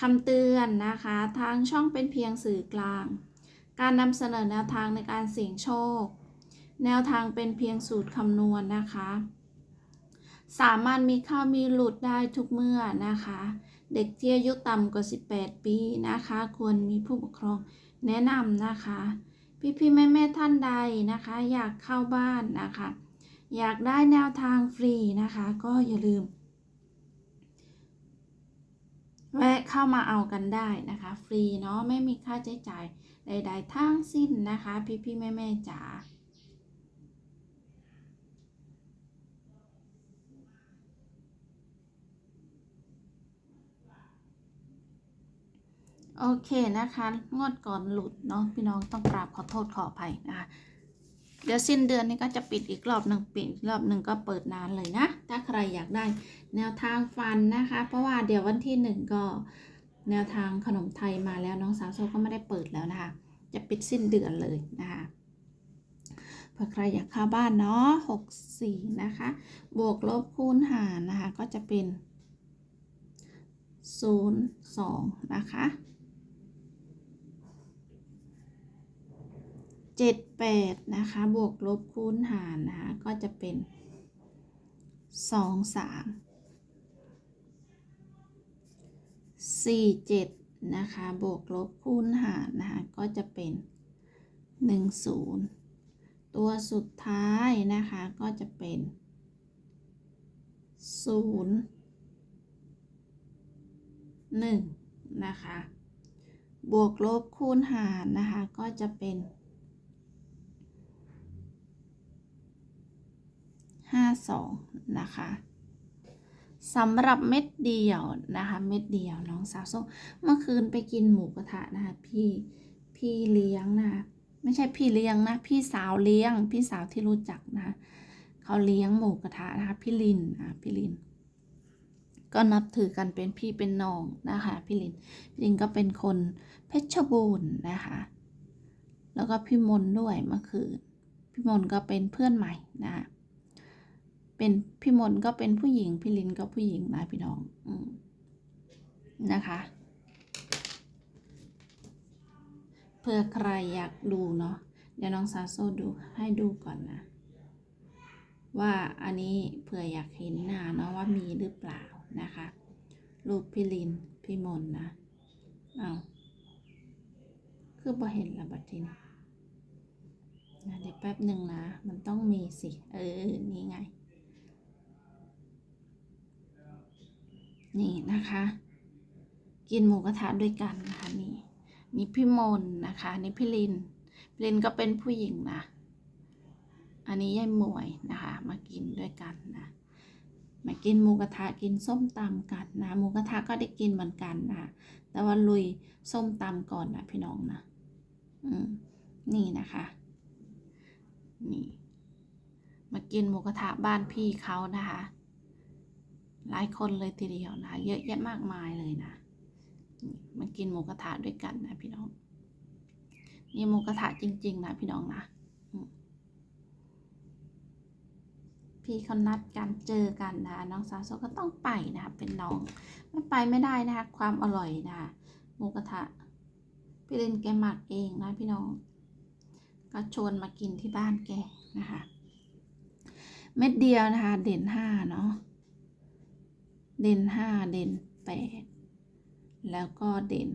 คำเตือนนะคะ ทางช่องเป็นเพียงสื่อกลาง การนำเสนอแนวทางในการเสี่ยงโชค แนวทางเป็นเพียงสูตรคำนวณนะคะ สามารถมีเข้ามีหลุดได้ทุกเมื่อนะคะ เด็กที่อายุต่ำกว่า 18 ปีนะคะ ควรมีผู้ปกครองแนะนำนะคะ พี่ๆแม่ๆท่านใดนะคะ อยากเข้าบ้านนะคะ อยากได้แนวทางฟรีนะคะ ก็อย่าลืม แวะเข้ามาเอากันได้นะคะ ฟรีเนาะไม่มีค่าใช้จ่ายใดๆทั้งสิ้นนะคะ พี่ๆแม่ๆจ๋าโอเคนะคะ งวดก่อนหลุดเนาะพี่น้องต้องกราบขอโทษขออภัยนะคะ เดี๋ยวสิ้นเดือนนี้ก็จะปิดอีกรอบหนึ่งปิดอีกรอบหนึ่งก็เปิดนานเลยนะ ถ้าใครอยากได้แนวทางฟันนะคะ เพราะว่าเดี๋ยววันที่หนึ่งก็แนวทางขนมไทยมาแล้วน้องสาวโซก็ไม่ได้เปิดแล้วนะคะ จะปิดสิ้นเดือนเลยนะคะเผื่อใครอยากเข้าบ้านเนาะหกสี่นะคะ บวกลบคูณหารนะคะก็จะเป็นศูนย์สองนะคะ เจ็ดแปดนะคะ บวกลบคูณหารนะคะ ก็จะเป็นสองสามสี่เจ็ดนะคะ บวกลบคูณหารนะคะ ก็จะเป็นหนึ่งศูนย์ตัวสุดท้ายนะคะ ก็จะเป็นศูนย์หนึ่งนะคะ บวกลบคูณหารนะคะ ก็จะเป็น 52 นะคะสำหรับเม็ดเดียวนะคะ เม็ดเดียวน้องสาวส้มเมื่อคืนไปกินหมูกระทะนะคะพี่พี่เลี้ยงนะคะไม่ใช่พี่เลี้ยงนะ พี่สาวเลี้ยง พี่สาวที่รู้จักนะคะเขาเลี้ยงหมูกระทะนะคะพี่ลินอะพี่ลิน ก็นับถือกันเป็นพี่เป็นน้องนะคะพี่ลินพี่ลินก็เป็นคนเพชรบูรณ์นะคะ แล้วก็พี่มนด้วยเมื่อคืนพี่มนก็เป็นเพื่อนใหม่นะคะ เป็นพี่มนก็เป็นผู้หญิง พี่ลินก็ผู้หญิงนะพี่น้องอนะคะเพื่อใครอยากดูเนาะเดี๋ยวน้องซาโซดูให้ดูก่อนนะ ว่าอันนี้เผื่ออยากเห็นหน้าเนาะว่ามีหรือเปล่านะคะ รูปพี่ลินพี่มนนะเอาคือบ่เห็นละบัดทีนี้เดี๋ยวแป๊บหนึ่งนะ มันต้องมีสิ เออ นี่ไง นี่นะคะ กินหมูกระทะด้วยกันนะคะนี่นี่พี่มนนะคะนี่พี่ลินพี่ลินก็เป็นผู้หญิงนะ อันนี้ยายมวยนะคะ มากินด้วยกันนะมากินหมูกระทะกินส้มตำกันนะหมูกระทะก็ได้กินเหมือนกันนะแต่ว่าลุยส้มตำก่อนนะพี่น้องนะอืมนี่นะคะ นี่ มากินหมูกระทะบ้านพี่เขานะคะ หลายคนเลยทีเดียวนะเยอะแยะมากมายเลยนะนี่มากินหมูกระทะด้วยกันนะพี่น้องนี่หมูกระทะจริง ๆ นะพี่น้องนะพี่เขานัดกันเจอกันนะน้องสาวโซก็ต้องไปนะเป็นน้องไม่ไปไม่ได้นะคะความอร่อยนะคะหมูกระทะพี่เล่นแกหมักเองนะพี่น้อง ก็ชวนมากินที่บ้านแกนะคะ เม็ดเดียวนะคะ เด่นห้าเนาะ เด่นห้าเด่นแปดแล้วก็เด่น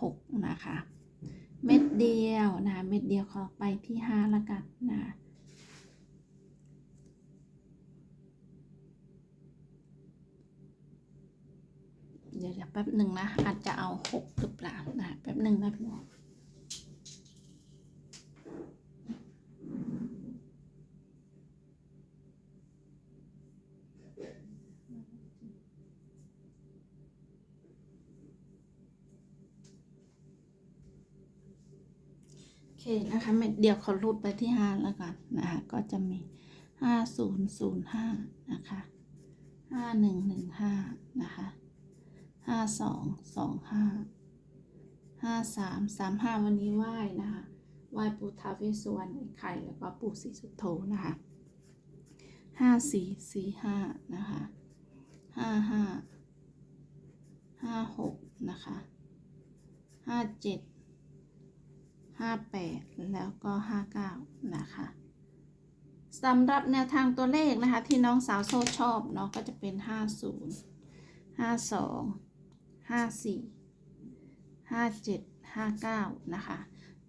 หกนะคะ เม็ดเดียวนะเม็ดเดียวขอไปที่ห้าละกันนะเดี๋ยวเดี๋ยวแป๊บหนึ่งนะอาจจะเอาหกหรือเปล่านะแป๊บหนึ่งนะพี่น้อง คนะคะไม่เดี๋ยวเขารูดไปที่ห้าแล้วกันนะคะก็จะมีห้าศูนย์ศูนย์ห้านะคะห้าหนึ่งหนึ่งห้านะคะห้าสองสองห้าห้าสามสามห้าวันนี้ไหว้นะคะไหว้ปู่ท้าวเวสสุวรรณไข่แล้วก็ปู่ศรีสุโธนะคะห้าสี่สี่ห้านะคะห้าห้าห้าหกนะคะห้าเจ็ด ห้าแปดแล้วก็ห้าเก้านะคะสำหรับแนวทางตัวเลขนะคะ ที่น้องสาวโซชอบเนาะก็จะเป็นห้าศูนย์ห้าสองห้าสี่ห้าเจ็ดห้าเก้านะคะ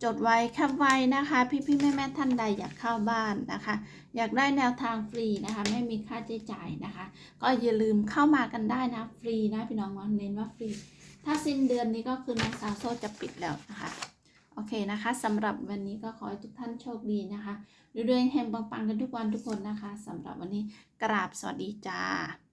จดไว้แคปไว้นะคะ พี่พี่แม่แม่ท่านใดอยากเข้าบ้านนะคะ อยากได้แนวทางฟรีนะคะ ไม่มีค่าใช้จ่ายนะคะ ก็อย่าลืมเข้ามากันได้นะ ฟรีนะพี่น้องวันเน้นว่าฟรี ถ้าสิ้นเดือนนี้ก็คือน้องสาวโซจะปิดแล้วนะคะ เคนะคะสำหรับวันนี้ก็ขอให้ทุกท่านโชคดีนะคะเรื่อยๆแฮมปังๆกันทุกวันทุกคนนะคะสำหรับวันนี้กราบสวัสดีจ้า